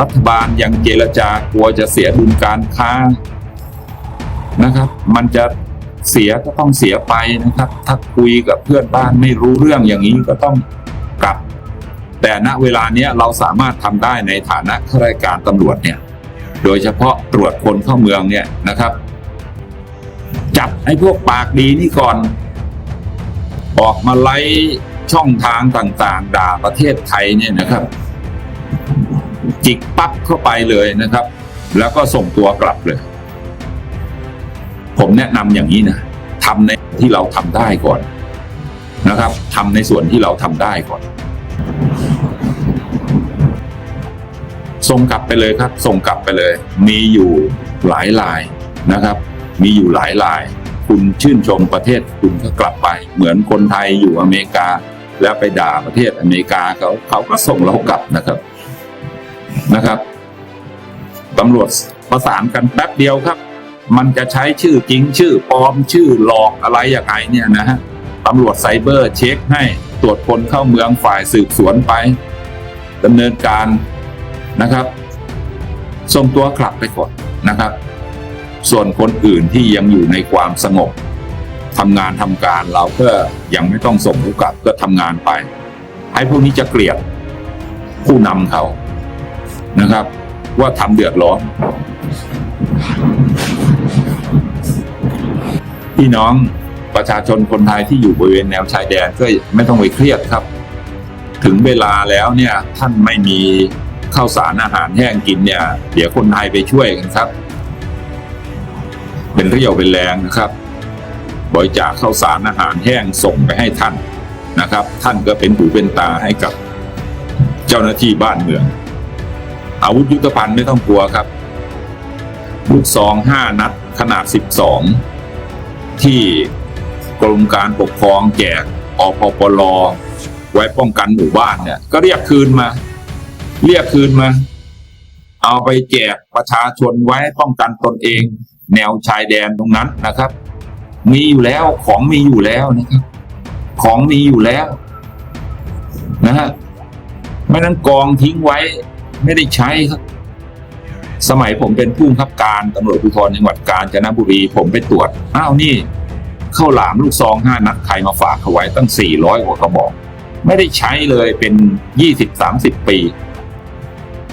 รัฐบาลยังเจรจากลัวจะเสียดุลการค้านะครับ มันจะเสียก็ต้องเสียไปนะครับ ถ้าคุยกับเพื่อนบ้านไม่รู้เรื่องอย่างนี้ก็ต้องกลับ แต่ณเวลาเนี้ยเราสามารถทำได้ในฐานะข้าราชการตำรวจเนี่ย โดยเฉพาะตรวจคนเข้าเมืองเนี่ยนะครับ จับไอ้พวกปากดีนี่ก่อน ออกมาไล่ช่องทางต่างๆ ด่าประเทศไทยเนี่ยนะครับ จิกปั๊บเข้าไปเลยนะครับ แล้วก็ส่งตัวกลับเลย ผมแนะนำอย่างนี้นะทำในที่เราทำได้ก่อนนะครับทำในส่วนที่เราทำได้ก่อน ส่งกลับไปเลยครับ ส่งกลับไปเลย มีอยู่หลายลายนะครับ มีอยู่หลายลาย คุณชื่นชมประเทศคุณก็กลับไป เหมือนคนไทยอยู่อเมริกา แล้วไปด่าประเทศอเมริกาเขาเขาก็ส่งเรากลับนะครับ นะครับตำรวจประสานกันแป๊บเดียวครับ มันจะใช้ชื่อจริงชื่อปลอมชื่อหลอกอะไรอย่างไรเนี่ยนะฮะตำรวจไซเบอร์เช็คให้ตรวจคนเข้าเมืองฝ่ายสืบสวนไปดำเนินการนะครับส่งตัวกลับไปก่อนนะครับ ส่วนคนอื่นที่ยังอยู่ในความสงบทำงานทำการเราก็ยังไม่ต้องส่งเขากลับก็ทำงานไป ให้พวกนี้จะเกลียดผู้นำเขา นะครับ ว่าทำเดือดร้อนพี่น้องประชาชนคนไทยที่อยู่บริเวณแนวชายแดนก็ไม่ต้องไปเครียดครับ ถึงเวลาแล้วเนี่ยท่านไม่มีข้าวสารอาหารแห้งกินเนี่ย เดี๋ยวคนไทยไปช่วยกันครับ เป็นเรี่ยวเป็นแรงนะครับ บริจาคข้าวสารอาหารแห้งส่งไปให้ท่านนะครับ ท่านก็เป็นหูเป็นตาให้กับเจ้าหน้าที่บ้านเมือง อาวุธยุทโธภัณฑ์ไม่ต้องกลัวครับ ลูกซองห้านัดขนาดสิบสองที่กรมการปกครองแจกอพปลไว้ป้องกันหมู่บ้านเนี่ย ก็เรียกคืนมา เรียกคืนมา เอาไปแจกประชาชนไว้ป้องกันตนเอง แนวชายแดนตรงนั้นนะครับ มีอยู่แล้วของมีอยู่แล้วนะครับ ของมีอยู่แล้วนะฮะไม่นั้นกองทิ้งไว้ ไม่ได้ใช้ครับ สมัยผมเป็นผู้บังคับการตำรวจภูธรจังหวัดกาญจนบุรี ผมไปตรวจ อ้าวนี่ข้าวหลามลูกซองห้านัดใครมาฝากเขาไว้ตั้งสี่ร้อยกว่ากระบอก ไม่ได้ใช้เลยเป็นยี่สิบสามสิบปี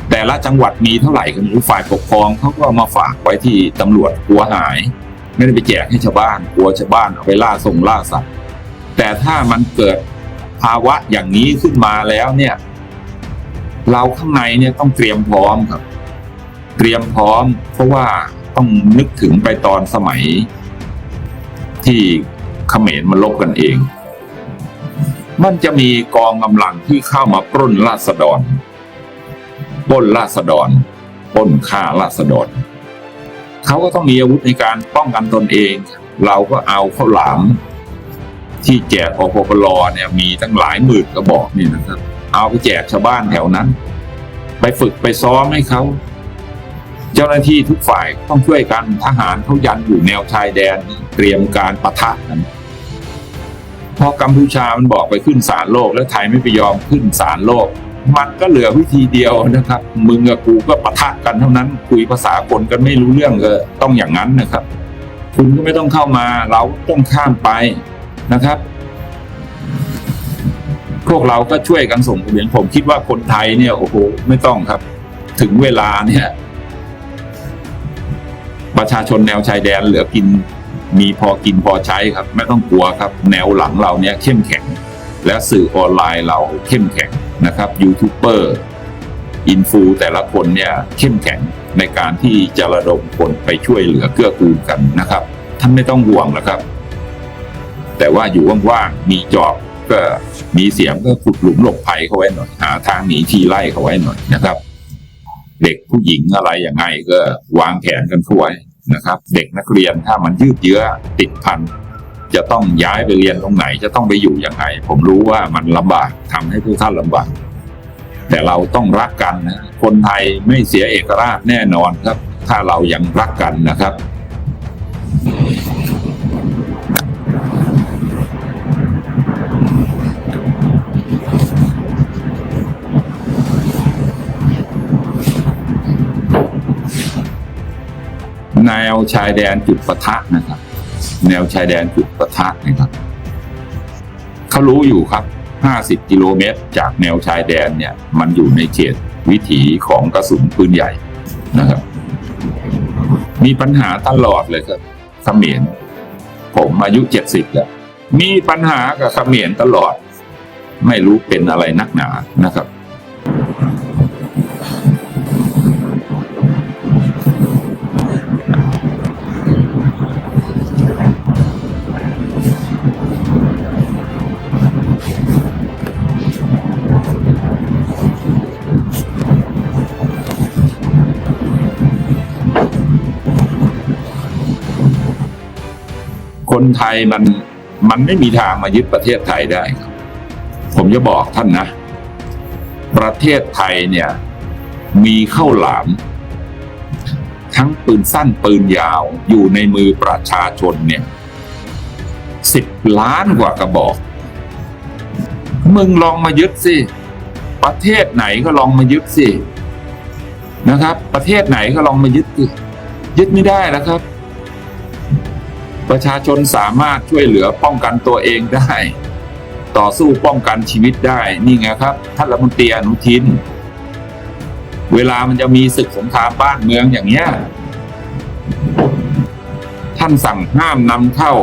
แต่ละจังหวัดมีเท่าไหร่กันรู้ฝ่ายปกครองเขาก็ามาฝากไว้ที่ตำรวจกลัวหาย ไม่ได้ไปแจกให้ชาวบ้านกลัวชาวบ้านเอาไปล่าส่งล่าสัตว์แต่ถ้ามันเกิดภาวะอย่างนี้ขึ้นมาแล้วเนี่ย เราข้างในเนี่ยต้องเตรียมพร้อมครับ เตรียมพร้อม เพราะว่าต้องนึกถึงไปตอนสมัย ที่เขมรมาลบกันเอง มันจะมีกองกำลังที่เข้ามาปล้นราษฎรปล้นราษฎรปล้นฆ่าราษฎรเขาก็ต้องมีอาวุธในการป้องกันตนเอง เราก็เอาข้าวหลามที่แจกอพปลเนี่ยมีตั้งหลายหมื่นกระบอกนี่นะครับ เอาไปแจกชาวบ้านแถวนั้น ไปฝึกไปซ้อมให้เขา เจ้าหน้าที่ทุกฝ่ายต้องช่วยกันทหารเขายันอยู่แนวชายแดนเตรียมการปะทะกันพอกัมพูชามันบอกไปขึ้นศาลโลกแล้วไทยไม่ไปยอมขึ้นศาลโลก มันก็เหลือวิธีเดียวนะครับ มึงกับกูก็ปะทะกันเท่านั้น คุยภาษาคนกันไม่รู้เรื่องก็ต้องอย่างนั้นนะครับ คุณก็ไม่ต้องเข้ามาเราต้องข้ามไปนะครับ วกเราก็ช่วยกันส่งทะเบียนผมคิดว่าคนไทยเนี่ยโอ้โหไม่ต้องครับ ถึงเวลาเนี่ย ประชาชนแนวชายแดนเหลือกิน มีพอกินพอใช้ครับ ไม่ต้องกลัวครับ แนวหลังเราเนี่ยเข้มแข็ง และสื่อออนไลน์เราเข้มแข็งนะครับยูทูบเบอร์อินฟูแต่ละคนเนี่ยเข้มแข็งในการที่จะระดมคนไปช่วยเหลือเกื้อกูลกันนะครับ ท่านไม่ต้องห่วงนะครับ แต่ว่าอยู่ว่างๆมีจอบ ก็มีเสียงก็ขุดหลุมหลบภัยเขาไว้หน่อยหาทางหนีทีไล่เขาไว้หน่อยนะครับ เด็กผู้หญิงอะไรอย่างไงก็วางแผนกันเข้าไว้นะครับ เด็กนักเรียนถ้ามันยืดเยื้อติดพันจะต้องย้ายไปเรียนตรงไหนจะต้องไปอยู่ยังไง ผมรู้ว่ามันลำบากทำให้ทุกท่านลำบาก แต่เราต้องรักกันนะคนไทยไม่เสียเอกราชแน่นอนครับ ถ้าเรายังรักกันนะครับ นวชายแดนจุดปะทะนะครับ แนวชายแดนจุดปะทะนะครับเขารู้อยู่ครับ 50 กิโลเมตร จากแนวชายแดนเนี่ย มันอยู่ในเขตวิถีของกระสุนปืนใหญ่นะครับ มีปัญหาตลอดเลยครับเขมรผมอายุ 70 แล้ว มีปัญหากับเขมรตลอด ไม่รู้เป็นอะไรนักหนานะครับ คนไทยมันมันไม่มีทางมายึดประเทศไทยได้ครับ ผมจะบอกท่านนะ ประเทศไทยเนี่ย มีข้าวหลาม ทั้งปืนสั้นปืนยาวอยู่ในมือประชาชนเนี่ยสิบล้านกว่ากระบอก มึงลองมายึดสิ ประเทศไหนก็ลองมายึดสินะครับ ประเทศไหนก็ลองมายึดสิยึดไม่ได้แล้วครับ ประชาชนสามารถช่วยเหลือป้องกันตัวเองได้ ต่อสู้ป้องกันชีวิตได้นี่ไงครับท่านรัฐมนตรีอนุทิน เวลามันจะมีศึกสงครามบ้านเมืองอย่างเงี้ยท่านสั่งห้ามนำเข้า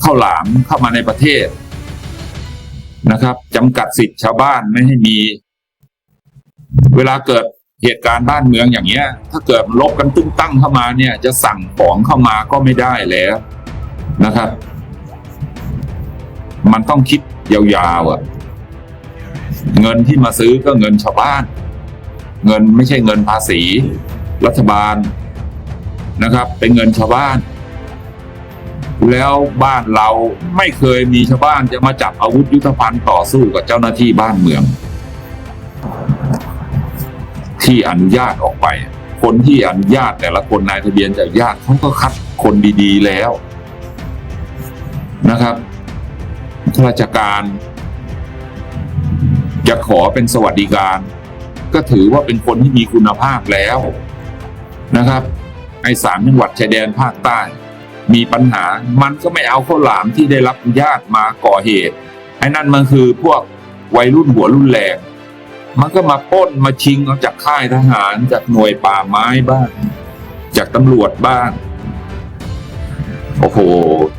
เข้าหลามเข้ามาในประเทศนะครับจำกัดสิทธิ์ชาวบ้านไม่ให้มี เวลาเกิด เหตุการณ์บ้านเมืองอย่างเงี้ย ถ้าเกิดลบกันตึ้งตั้งเข้ามาเนี่ย จะสั่งของเข้ามาก็ไม่ได้แล้วนะครับ มันต้องคิดยาวๆอะเงินที่มาซื้อก็เงินชาวบ้าน เงินไม่ใช่เงินภาษี รัฐบาลนะครับ เป็นเงินชาวบ้าน แล้วบ้านเราไม่เคยมีชาวบ้านจะมาจับอาวุธยุทโธภัณฑ์ต่อสู้กับเจ้าหน้าที่บ้านเมือง ที่อนุญาตออกไป คนที่อนุญาตแต่ละคนนายทะเบียนจากญาติเขาก็คัดคนดีๆแล้วนะครับข้าราชการ จะขอเป็นสวัสดิการ ก็ถือว่าเป็นคนที่มีคุณภาพแล้วนะครับไอ้สามจังหวัดชายแดนภาคใต้ มีปัญหามันก็ไม่เอาข้าวหลามที่ได้รับอนุญาตมาก่อเหตุไอ้นั่นมันคือพวกวัยรุ่นหัวรุ่นแรง มันก็มาป้นมาชิงเอาจากค่ายทหารจากหน่วยป่าไม้บ้าง จากตำรวจบ้าง โอ้โห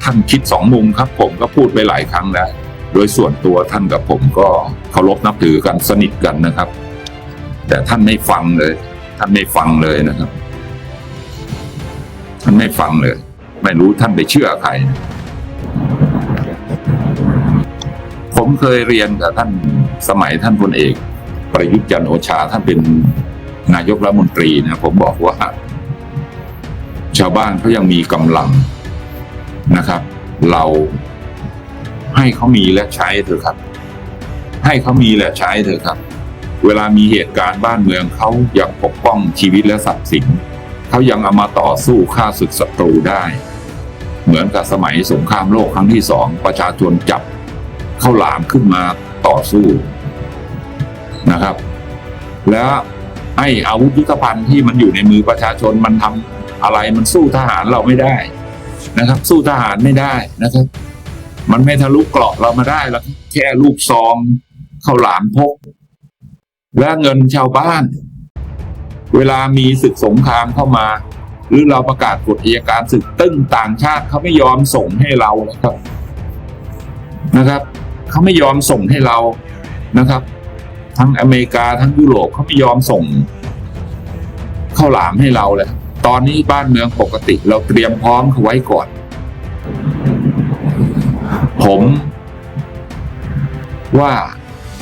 ท่านคิดสองมุมครับ ผมก็พูดไปหลายครั้งแล้ว โดยส่วนตัวท่านกับผมก็เคารพนับถือกันสนิทกันนะครับ แต่ท่านไม่ฟังเลย ท่านไม่ฟังเลยนะครับ ท่านไม่ฟังเลย ไม่รู้ท่านไปเชื่อใครผมเคยเรียนกับท่านสมัยท่านพลเอก ประยุทธ์จันโอชาท่านเป็นนายกรัฐมนตรีนะผมบอกว่า ชาวบ้านเขายังมีกำลังนะครับ เราให้เขามีและใช้เถอะครับ ให้เขามีและใช้เถอะครับ เวลามีเหตุการณ์บ้านเมืองเขายังปกป้องชีวิตและทรัพย์สินเขายังเอามาต่อสู้ฆ่าศึกศัตรูได้ เหมือนกับสมัยสงครามโลกครั้งที่สองประชาชนจับเข้าวหลามขึ้นมาต่อสู้ นะครับ แล้วไอ้อาวุธยุทโธภัณฑ์ที่มันอยู่ในมือประชาชนมันทำอะไรมันสู้ทหารเราไม่ได้นะครับ สู้ทหารไม่ได้นะครับ มันไม่ทะลุเกราะเรามาได้แล้วแค่ลูกซองข้าวหลามพก และเงินชาวบ้าน เวลามีศึกสงครามเข้ามา หรือเราประกาศกฎอัยการศึกตึ้งต่างชาติเขาไม่ยอมส่งให้เรานะครับนะครับเขาไม่ยอมส่งให้เรานะครับ ทั้งอเมริกาทั้งยุโรปเขาไม่ยอมส่งข้าวหลามให้เราเลยตอนนี้บ้านเมืองปกติเราเตรียมพร้อมเขาไว้ก่อน ผมว่า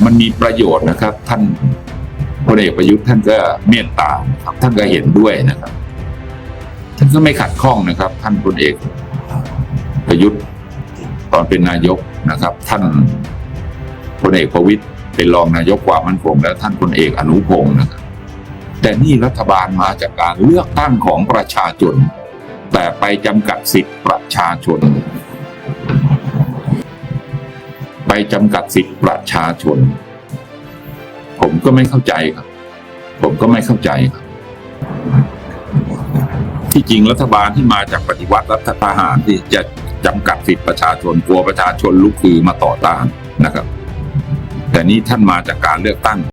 มันมีประโยชน์นะครับ ท่านพลเอกประยุทธ์ท่านก็เมตตาครับท่านก็เห็นด้วยนะครับ ท่านก็ไม่ขัดข้องนะครับ ท่านพลเอกประยุทธ์ตอนเป็นนายกนะครับ ท่านพลเอกประวิตย เป็นรองนายกความมั่นคงและท่านพลเอกอนุพงศ์นะครับแต่นี่รัฐบาลมาจากการเลือกตั้งของประชาชน แต่ไปจำกัดสิทธิ์ประชาชน ไปจำกัดสิทธิ์ประชาชน ผมก็ไม่เข้าใจครับ ผมก็ไม่เข้าใจครับ ที่จริงรัฐบาลที่มาจากปฏิวัติรัฐประหารที่จะจำกัดสิทธิ์ประชาชนกลัวประชาชนลุกคือมาต่อต้านนะครับ แต่นี้ท่านมาจากการเลือกตั้ง